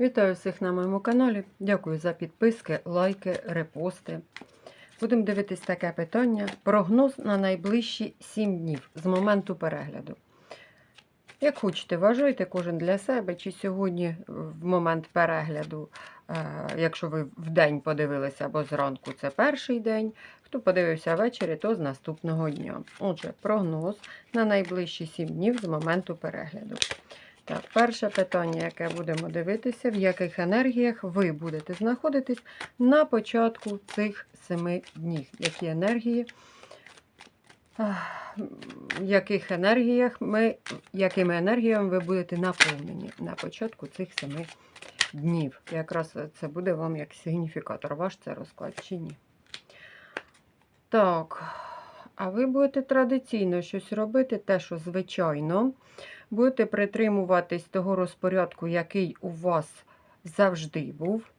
Вітаю всіх на моєму каналі. Дякую за підписки, лайки, репости. Будемо дивитись таке питання. Прогноз на найближчі 7 днів з моменту перегляду. Як хочете, вважайте кожен для себе, чи сьогодні в момент перегляду, е, якщо ви в день подивилися або зранку, це перший день. Хто подивився ввечері, то з наступного дня. Отже, прогноз на найближчі 7 днів з моменту перегляду. Так, перше питання, яке будемо дивитися, в яких енергіях ви будете знаходитись на початку цих семи днів. Які енергії, в яких енергіях ми, якими енергіями ви будете наповнені на початку цих семи днів. Якраз це буде вам як сигніфікатор, ваш це розклад чи ні. Так, а ви будете традиційно щось робити, те, що звичайно. Будете притримуватись того розпорядку, який у вас завжди був.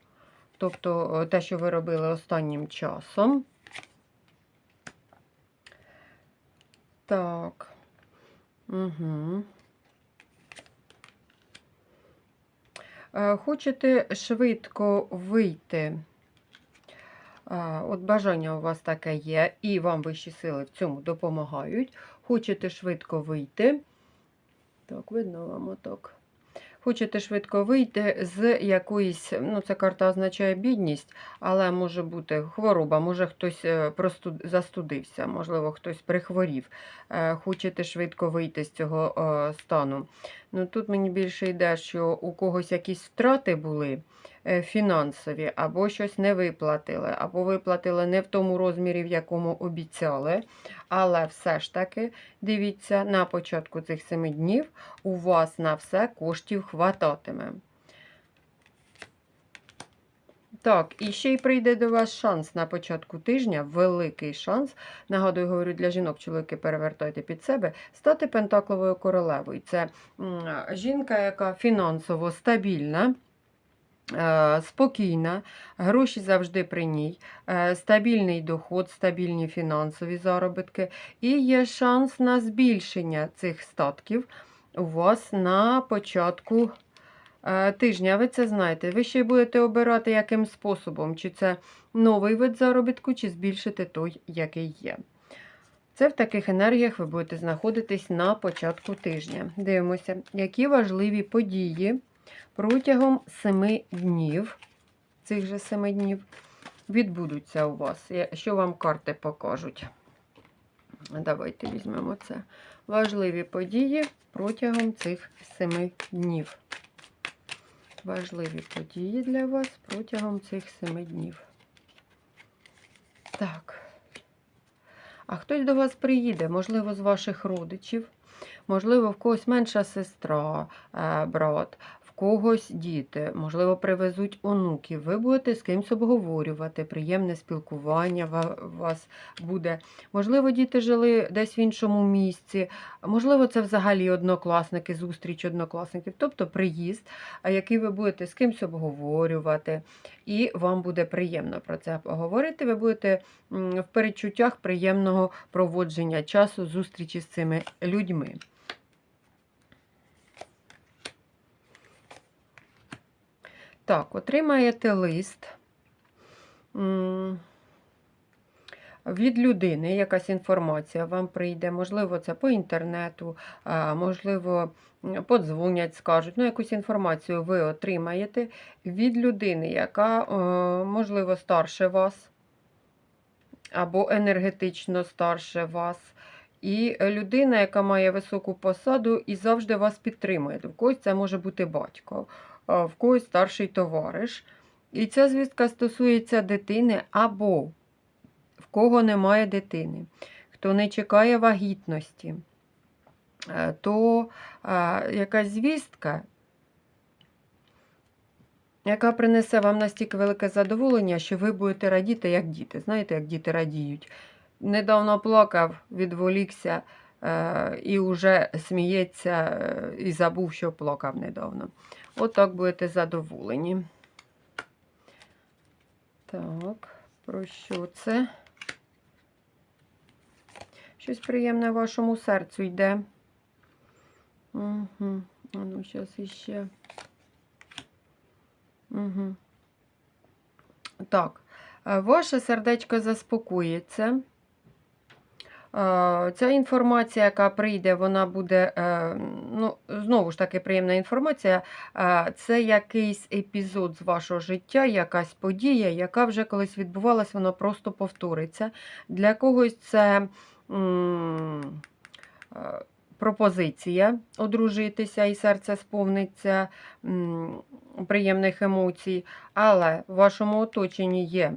Тобто е, те, що ви робили останнім часом. Так. Угу. Хочете швидко вийти. От бажання у вас таке є, і вам вищі сили в цьому допомагають. Хочете швидко вийти. Так, видно вам отак. Хочете швидко вийти з якоїсь, ну, ця карта означає бідність, але може бути хвороба, може хтось е, простуд... застудився, можливо, хтось прихворів. Е, Хочете швидко вийти з цього е, стану. Ну, Тут мені більше йде, що у когось якісь втрати були фінансові, або щось не виплатили, або виплатили не в тому розмірі, в якому обіцяли. Але все ж таки, дивіться, на початку цих семи днів у вас на все коштів хвататиме. Так, і ще й прийде до вас шанс на початку тижня, великий шанс. Нагадую, говорю для жінок, чоловіки перевертайте під себе, стати пентакловою королевою. Це жінка, яка фінансово стабільна. Е, спокійна, гроші завжди при ній, е, стабільний доход, стабільні фінансові заробітки, і є шанс на збільшення цих статків у вас на початку е, тижня. Ви це знаєте. Ви ще будете обирати, яким способом, чи це новий вид заробітку, чи збільшити той, який є. Це в таких енергіях ви будете знаходитись на початку тижня. Дивимося, які важливі події протягом семи днів, цих же семи днів, відбудуться у вас. Що вам карти покажуть? Давайте візьмемо це. Важливі події протягом цих семи днів. Важливі події для вас протягом цих семи днів. Так. А хтось до вас приїде, можливо, з ваших родичів, можливо, в когось менша сестра, е, брат, когось діти, можливо, привезуть онуків. Ви будете з кимось обговорювати, приємне спілкування вас буде. Можливо, діти жили десь в іншому місці, можливо, це взагалі однокласники, зустріч однокласників, тобто приїзд, який ви будете з кимось обговорювати, і вам буде приємно про це поговорити. Ви будете в перечуттях приємного проводження часу, зустрічі з цими людьми. Так, отримаєте лист від людини, якась інформація вам прийде, можливо, це по інтернету, можливо, подзвонять, скажуть. Ну, якусь інформацію ви отримаєте від людини, яка, можливо, старше вас, або енергетично старше вас. І людина, яка має високу посаду і завжди вас підтримує. В когось це може бути батько в когось старший товариш. І ця звістка стосується дитини або в кого немає дитини, хто не чекає вагітності, е, то якась звістка, яка принесе вам настільки велике задоволення, що ви будете радіти, як діти. Знаєте, як діти радіють. Недавно плакав, відволікся е, і вже сміється е, і забув, що плакав недавно. Отак будете задоволені. Так, про що це? Щось приємне вашому серцю йде. Угу. Ну, зараз іще. Угу. Так, е, ваше сердечко заспокоїться. Ця інформація, яка прийде, вона буде, е, ну, знову ж таки, приємна інформація. Це якийсь епізод з вашого життя, якась подія, яка вже колись відбувалась, вона просто повториться. Для когось це пропозиція одружитися, і серце сповниться приємних емоцій. Але в вашому оточенні є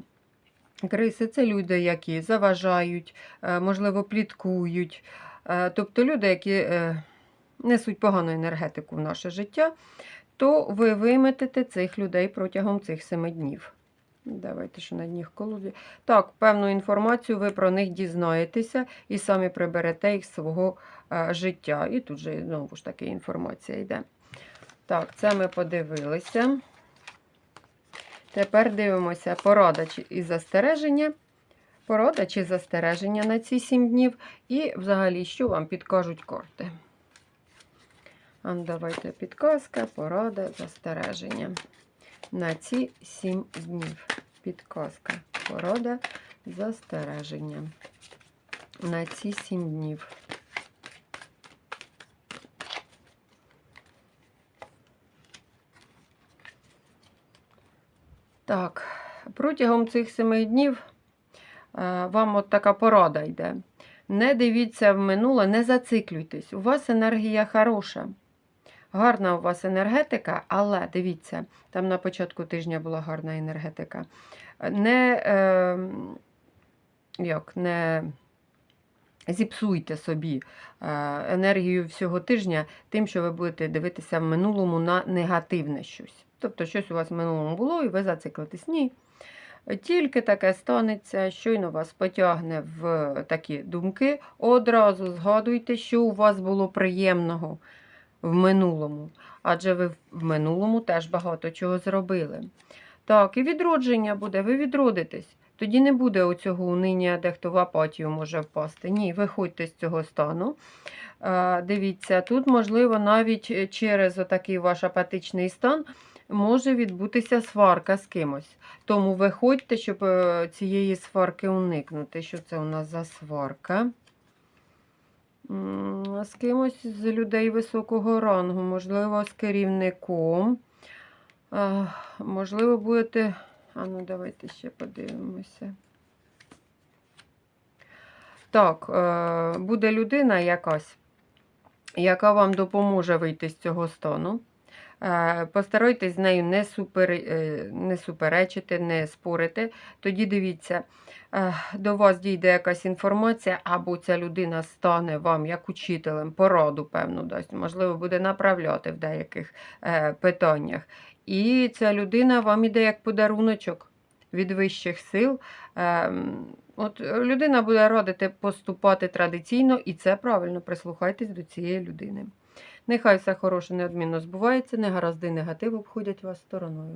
криси це люди, які заважають, е, можливо, пліткують. Е, Тобто люди, які е, несуть погану енергетику в наше життя, то ви виметите цих людей протягом цих семи днів. Давайте що на дніх колоді. Так, певну інформацію ви про них дізнаєтеся і самі приберете їх з свого життя. І тут же знову ж таки інформація йде. Так, це ми подивилися. Тепер дивимося порада і застереження. Порада чи застереження на ці 7 днів. І взагалі, що вам підкажуть карти. А давайте підказка, порада, застереження. На ці 7 днів. Підказка, порада, застереження. На ці 7 днів. Так, протягом цих семи днів е, вам от така порада йде. Не дивіться в минуле, не зациклюйтесь. У вас енергія хороша. Гарна у вас енергетика, але дивіться, там на початку тижня була гарна енергетика. Не, е, як, не зіпсуйте собі е, енергію всього тижня тим, що ви будете дивитися в минулому на негативне щось. Тобто, щось у вас в минулому було, і ви зациклитесь. Ні. Тільки таке станеться, щойно вас потягне в такі думки, одразу згадуйте, що у вас було приємного в минулому. Адже ви в минулому теж багато чого зробили. Так, і відродження буде, ви відродитесь. Тоді не буде оцього униння, де хто в апатію може впасти. Ні, виходьте з цього стану. Е, Дивіться, тут, можливо, навіть через отакий ваш апатичний стан може відбутися сварка з кимось. Тому виходьте, щоб е, цієї сварки уникнути. Що це у нас за сварка? З кимось з людей високого рангу, можливо, з керівником. Можливо, будете. А ну, давайте ще подивимося. Так, е, буде людина якась, яка вам допоможе вийти з цього стану. Е, Постарайтесь з нею не, супер, е, не суперечити, не спорити. Тоді дивіться, е, до вас дійде якась інформація, або ця людина стане вам як учителем, пораду, певну дасть, можливо, буде направляти в деяких питаннях. І ця людина вам іде як подаруночок від вищих сил. Ем, От людина буде радити поступати традиційно, і це правильно. Прислухайтесь до цієї людини. Нехай все хороше неодмінно збувається, негаразди негатив обходять вас стороною.